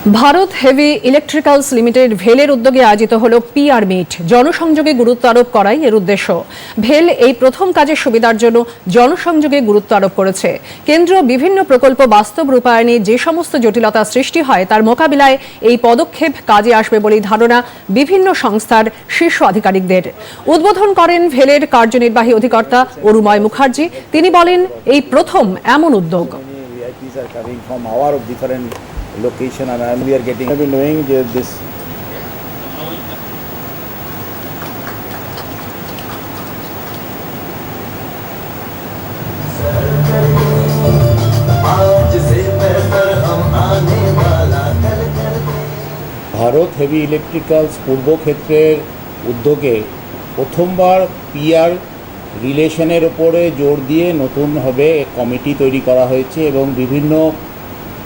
Bharat heavy electricals limited ভেলের উদ্যোগে আয়োজিত হল পিআর মিট, জনসংযোগে গুরুত্ব আরোপ করাই এর উদ্দেশ্য। ভেল এই প্রথম কাজের সুবিধার জন্য জনসংযোগে গুরুত্ব আরোপ করেছে। কেন্দ্র বিভিন্ন প্রকল্প বাস্তব রূপায়ণে যে সমস্ত জটিলতা সৃষ্টি হয়, তার মোকাবিলায় এই পদক্ষেপ কাজে আসবে বলেই ধারণা বিভিন্ন সংস্থার শীর্ষ আধিকারিকদের। উদ্বোধন করেন ভেলের কার্যনির্বাহী অধিকর্তা অরুময় মুখার্জি। তিনি বলেন, এই প্রথম এমন উদ্যোগ। location and, and we are getting, we are knowing this. Bharat heavy electricals পূর্ব ক্ষেত্রের উদ্যোগে প্রথমবার পিআর রিলেশনের ওপরে জোর দিয়ে নতুনভাবে কমিটি তৈরি করা হয়েছে এবং বিভিন্ন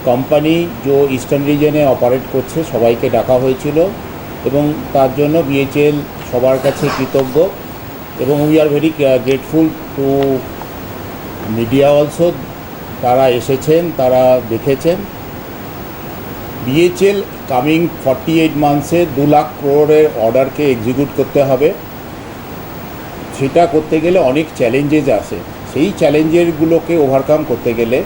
কোম্পানি যে ইস্টার্ন রিজনে অপারেট করছে, সবাইকে ডাকা হয়েছিল এবং তার জন্য বিএচএল সবার কাছে কৃতজ্ঞ এবং we are very grateful to media also তারা এসেছেন, তারা দেখেছেন। বিএচএল কামিং ফর্টি এইট মান্থসে দু লাখ ক্রোড়ের অর্ডারকে এক্সিকিউট করতে হবে। সেটা করতে গেলে অনেক চ্যালেঞ্জেস আছে। সেই চ্যালেঞ্জেরগুলোকে ওভারকাম করতে গেলে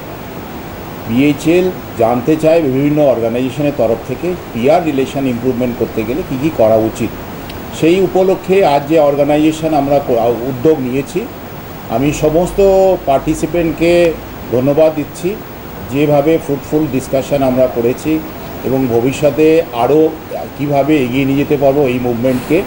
বিএচএল জানতে চায় বিভিন্ন অর্গানাইজেশনের তরফ থেকে পিআর রিলেশন ইমপ্রুভমেন্ট করতে গেলে কী কী করা উচিত। সেই উপলক্ষে আজ যে অর্গানাইজেশন আমরা উদ্যোগ নিয়েছি, আমি সমস্ত পার্টিসিপেন্টকে ধন্যবাদ দিচ্ছি। যেভাবে ফ্রুটফুল ডিসকাশন আমরা করেছি এবং ভবিষ্যতে আরও কীভাবে এগিয়ে নিয়ে যেতে পারব এই মুভমেন্টকে